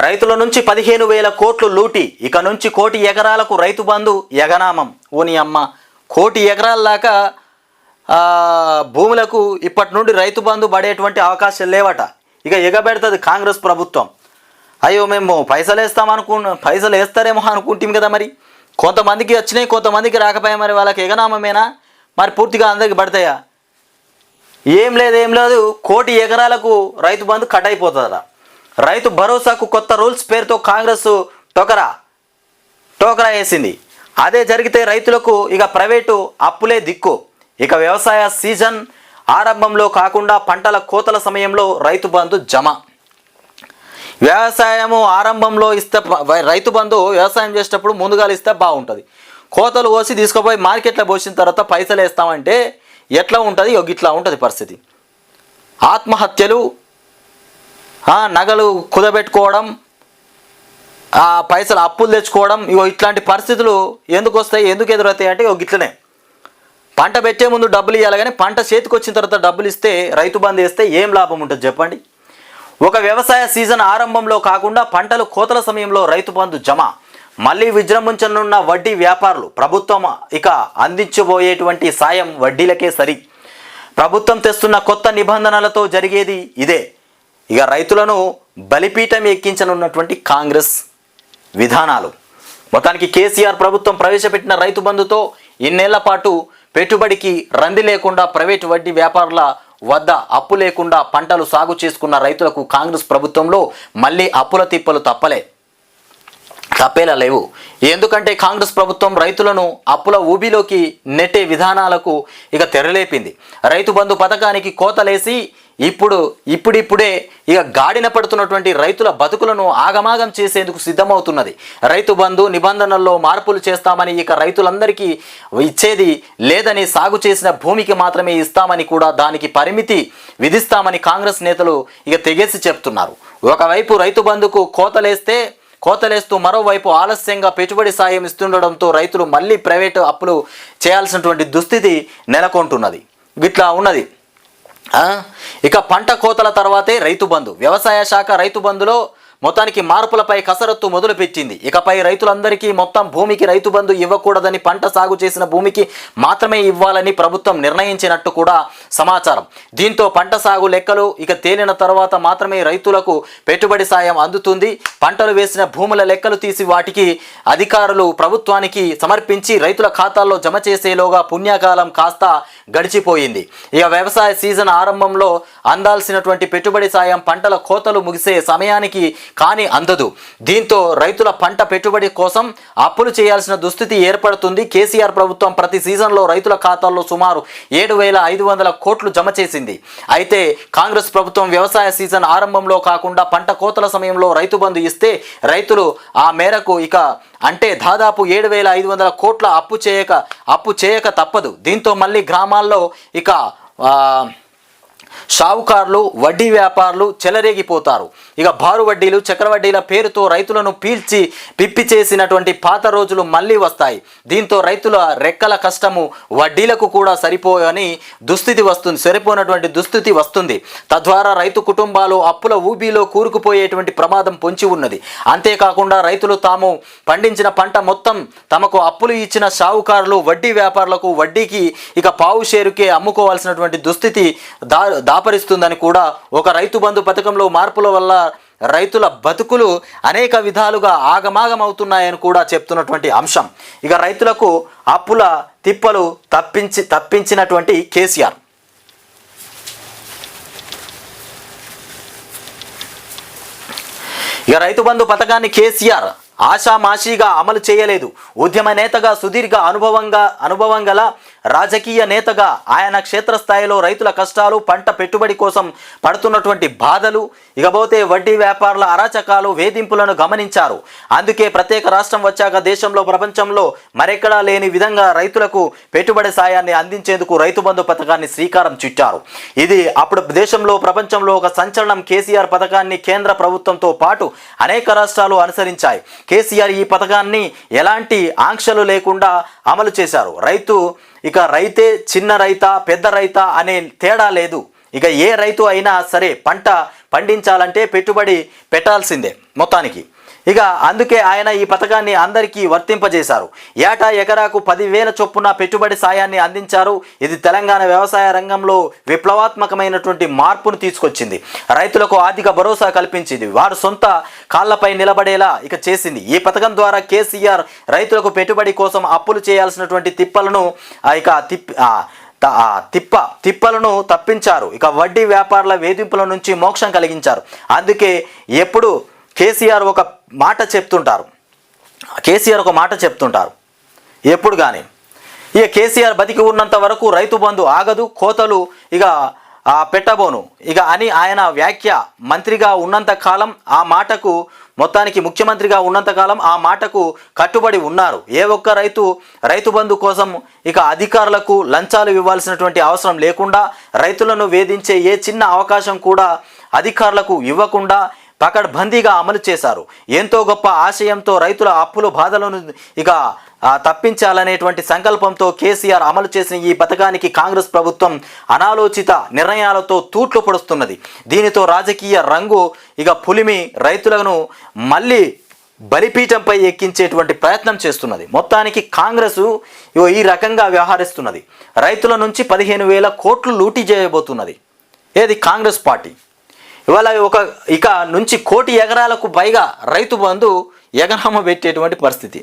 రైతుల నుంచి పదిహేను వేల కోట్లు లూటి. ఇక నుంచి కోటి ఎకరాలకు రైతు బంధు ఎగనామం ఓని అమ్మ కోటి ఎకరాల దాకా భూములకు ఇప్పటి నుండి రైతు బంధు పడేటువంటి అవకాశం లేవట. ఇక ఎగబెడుతుంది కాంగ్రెస్ ప్రభుత్వం. అయ్యో మేము పైసలు వేస్తామనుకున్న పైసలు వేస్తారేమో అనుకుంటాం కదా మరి. కొంతమందికి వచ్చినాయి కొంతమందికి రాకపోయా మరి వాళ్ళకి ఎగనామమేనా మరి పూర్తిగా అందరికి పడతాయా? ఏం లేదు ఏం లేదు. కోటి ఎకరాలకు రైతు బంధు కట్ అయిపోతుందా రైతు భరోసాకు కొత్త రూల్స్ పేరుతో కాంగ్రెస్ టోకరా టోకరా వేసింది. అదే జరిగితే రైతులకు ఇక ప్రైవేటు అప్పులే దిక్కు. ఇక వ్యవసాయ సీజన్ ఆరంభంలో కాకుండా పంటల కోతల సమయంలో రైతు బంధు జమ. వ్యవసాయము ఆరంభంలో ఇస్తే రైతు బంధు వ్యవసాయం చేసేటప్పుడు ముందుగా ఇస్తే బాగుంటుంది. కోతలు కోసి తీసుకుపోయి మార్కెట్లో పోసిన తర్వాత పైసలు వేస్తామంటే ఎట్లా ఉంటుంది? ఇగో ఇట్లా ఉంటుంది పరిస్థితి. ఆత్మహత్యలు నగలు కుదబెట్టుకోవడం ఆ పైసలు అప్పులు తెచ్చుకోవడం ఇగో ఇట్లాంటి పరిస్థితులు ఎందుకు వస్తాయి ఎందుకు ఎదురవుతాయి అంటే ఇగో గిట్లనే. పంట పెట్టే ముందు డబ్బులు ఇవ్వాలి కానీ పంట చేతికి వచ్చిన తర్వాత డబ్బులు ఇస్తే రైతు బంధు వేస్తే ఏం లాభం ఉంటుంది చెప్పండి? ఒక వ్యవసాయ సీజన్ ఆరంభంలో కాకుండా పంటలు కోతల సమయంలో రైతు బంధు జమ. మళ్ళీ విజృంభించనున్న వడ్డీ వ్యాపారులు ప్రభుత్వం ఇక అందించబోయేటువంటి సాయం వడ్డీలకే సరి. ప్రభుత్వం తెస్తున్న కొత్త నిబంధనలతో జరిగేది ఇదే. ఇక రైతులను బలిపీఠం ఎక్కించనున్నటువంటి కాంగ్రెస్ విధానాలు. మొత్తానికి కేసీఆర్ ప్రభుత్వం ప్రవేశపెట్టిన రైతు బంధుతో ఇన్నేళ్ళ పాటు పెట్టుబడికి రంది లేకుండా ప్రైవేటు వడ్డీ వ్యాపారుల వద్ద అప్పు లేకుండా పంటలు సాగు చేసుకున్న రైతులకు కాంగ్రెస్ ప్రభుత్వంలో మళ్ళీ అప్పుల తిప్పలు తప్పలే. తప్పేలా లేవు. ఎందుకంటే కాంగ్రెస్ ప్రభుత్వం రైతులను అప్పుల ఊబిలోకి నెట్టే విధానాలకు ఇక తెరలేపింది. రైతు బంధు పథకానికి కోతలేసి ఇప్పుడు ఇప్పుడిప్పుడే ఇక గాడిన పడుతున్నటువంటి రైతుల బతుకులను ఆగమాగం చేసేందుకు సిద్ధమవుతున్నది. రైతు బంధు నిబంధనల్లో మార్పులు చేస్తామని ఇక రైతులందరికీ ఇచ్చేది లేదని సాగు చేసిన భూమికి మాత్రమే ఇస్తామని కూడా దానికి పరిమితి విధిస్తామని కాంగ్రెస్ నేతలు ఇక తెగేసి చెప్తున్నారు. ఒకవైపు రైతు బంధుకు కోతలేస్తే కోతలేస్తూ మరోవైపు ఆలస్యంగా పెట్టుబడి సాయం ఇస్తుండడంతో రైతులు మళ్ళీ ప్రైవేటు అప్పులు చేయాల్సినటువంటి దుస్థితి నెలకొంటున్నది. ఇట్లా ఉన్నది. ఇక పంట కోతల తర్వాతే రైతు బంధు. వ్యవసాయ శాఖ రైతు బంధులో మొత్తానికి మార్పులపై కసరత్తు మొదలుపెట్టింది. ఇకపై రైతులందరికీ మొత్తం భూమికి రైతు బంధు ఇవ్వకూడదని పంట సాగు చేసిన భూమికి మాత్రమే ఇవ్వాలని ప్రభుత్వం నిర్ణయించినట్టు కూడా సమాచారం. దీంతో పంట సాగు లెక్కలు ఇక తేలిన తర్వాత మాత్రమే రైతులకు పెట్టుబడి సాయం అందుతుంది. పంటలు వేసిన భూముల లెక్కలు తీసి వాటికి అధికారులు ప్రభుత్వానికి సమర్పించి రైతుల ఖాతాల్లో జమ చేసేలోగా పుణ్యకాలం కాస్త గడిచిపోయింది. ఇక వ్యవసాయ సీజన్ ఆరంభంలో అందాల్సినటువంటి పెట్టుబడి సాయం పంటల కోతలు ముగిసే సమయానికి కానీ అందదు. దీంతో రైతుల పంట పెట్టుబడి కోసం అప్పులు చేయాల్సిన దుస్థితి ఏర్పడుతుంది. కేసీఆర్ ప్రభుత్వం ప్రతి సీజన్లో రైతుల ఖాతాల్లో సుమారు ఏడు వేల ఐదు వందల కోట్లు జమ చేసింది. అయితే కాంగ్రెస్ ప్రభుత్వం వ్యవసాయ సీజన్ ఆరంభంలో కాకుండా పంట కోతల సమయంలో రైతు బంధు ఇస్తే రైతులు ఆ మేరకు ఇక అంటే దాదాపు ఏడు వేల ఐదు వందల కోట్ల అప్పు చేయక అప్పు చేయక తప్పదు. దీంతో మళ్ళీ గ్రామాల్లో ఇక షావుకారులు వడ్డీ వ్యాపారులు చెలరేగిపోతారు. ఇక బారు వడ్డీలు చక్రవడ్డీల పేరుతో రైతులను పీల్చి పిప్పి చేసినటువంటి పాత రోజులు మళ్ళీ వస్తాయి. దీంతో రైతుల రెక్కల కష్టము వడ్డీలకు కూడా సరిపోయని దుస్థితి వస్తుంది సరిపోయినటువంటి దుస్థితి వస్తుంది. తద్వారా రైతు కుటుంబాలు అప్పుల ఊబిలో కూరుకుపోయేటువంటి ప్రమాదం పొంచి ఉన్నది. అంతేకాకుండా రైతులు తాము పండించిన పంట మొత్తం తమకు అప్పులు ఇచ్చిన షావుకారులు వడ్డీ వ్యాపారులకు వడ్డీకి ఇక పావు షేరుకే అమ్ముకోవాల్సినటువంటి దుస్థితి దా దాపరిస్తుందని కూడా ఒక రైతు బంధు పథకంలో మార్పుల వల్ల రైతుల బతుకులు అనేక విధాలుగా ఆగమాగమవుతున్నాయని కూడా చెప్తున్నటువంటి అంశం. ఇక రైతులకు అప్పుల తిప్పలు తప్పించి తప్పించినటువంటి కేసీఆర్. ఇక రైతు బంధు పథకాన్ని కేసీఆర్ ఆషామాషీగా అమలు చేయలేదు. ఉద్యమ నేతగా సుదీర్ఘ అనుభవంగా అనుభవం గల రాజకీయ నేతగా ఆయన క్షేత్రస్థాయిలో రైతుల కష్టాలు పంట పెట్టుబడి కోసం పడుతున్నటువంటి బాధలు ఇకపోతే వడ్డీ వ్యాపారుల అరాచకాలు వేధింపులను గమనించారు. అందుకే ప్రత్యేక రాష్ట్రం వచ్చాక దేశంలో ప్రపంచంలో మరెక్కడా లేని విధంగా రైతులకు పెట్టుబడి సాయాన్ని అందించేందుకు రైతు బంధు పథకాన్ని శ్రీకారం చుట్టారు. ఇది అప్పుడు దేశంలో ప్రపంచంలో ఒక సంచలనం కేసీఆర్ పథకాన్ని కేంద్ర ప్రభుత్వంతో పాటు అనేక రాష్ట్రాలు అనుసరించాయి. కేసీఆర్ ఈ పథకాన్ని ఎలాంటి ఆంక్షలు లేకుండా అమలు చేశారు? రైతు ఇక రైతే చిన్న రైతా పెద్ద రైతా అనే తేడా లేదు. ఇక ఏ రైతు అయినా సరే పంట పండించాలంటే పెట్టుబడి పెట్టాల్సిందే మొత్తానికి. ఇక అందుకే ఆయన ఈ పథకాన్ని అందరికీ వర్తింపజేశారు. ఏటా ఎకరాకు పదివేల చొప్పున పెట్టుబడి సాయాన్ని అందించారు. ఇది తెలంగాణ వ్యవసాయ రంగంలో విప్లవాత్మకమైనటువంటి మార్పును తీసుకొచ్చింది. రైతులకు ఆర్థిక భరోసా కల్పించింది. వారు సొంత కాళ్ళపై నిలబడేలా ఇక చేసింది. ఈ పథకం ద్వారా కేసీఆర్ రైతులకు పెట్టుబడి కోసం అప్పులు చేయాల్సినటువంటి తిప్పలను ఇక తిప్పి తిప్ప తిప్పలను తప్పించారు. ఇక వడ్డీ వ్యాపారుల వేధింపుల నుంచి మోక్షం కలిగించారు. అందుకే ఎప్పుడు కేసీఆర్ ఒక మాట చెప్తుంటారు. కేసీఆర్ ఒక మాట చెప్తుంటారు. ఎప్పుడు కానీ ఇక కేసీఆర్ బతికి ఉన్నంత వరకు రైతు బంధు ఆగదు కోతలు ఇక పెట్టబోను. ఇక అని ఆయన వ్యాఖ్య మంత్రిగా ఉన్నంత కాలం ఆ మాటకు మొత్తానికి ముఖ్యమంత్రిగా ఉన్నంత కాలం ఆ మాటకు కట్టుబడి ఉన్నారు. ఏ ఒక్క రైతు రైతు బంధు కోసం ఇక అధికారులకు లంచాలు ఇవ్వాల్సినటువంటి అవసరం లేకుండా రైతులను వేధించే ఏ చిన్న అవకాశం కూడా అధికారులకు ఇవ్వకుండా పకడ్బందీగా అమలు చేశారు. ఎంతో గొప్ప ఆశయంతో రైతుల అప్పుల బాధలను ఇక తప్పించాలనేటువంటి సంకల్పంతో కేసీఆర్ అమలు చేసిన ఈ పథకానికి కాంగ్రెస్ ప్రభుత్వం అనాలోచిత నిర్ణయాలతో తూట్లు పొడుస్తున్నది. దీనితో రాజకీయ రంగు ఇక పులిమి రైతులను మళ్ళీ బలిపీఠంపై ఎక్కించేటువంటి ప్రయత్నం చేస్తున్నది. మొత్తానికి కాంగ్రెస్ ఈ రకంగా వ్యవహరిస్తున్నది. రైతుల నుంచి పదిహేను వేల కోట్లు లూటీ చేయబోతున్నది. ఏది కాంగ్రెస్ పార్టీ? ఇవాళ ఒక ఇక నుంచి కోటి ఎకరాలకు పైగా రైతు బంధు ఎగనామ పెట్టేటువంటి పరిస్థితి.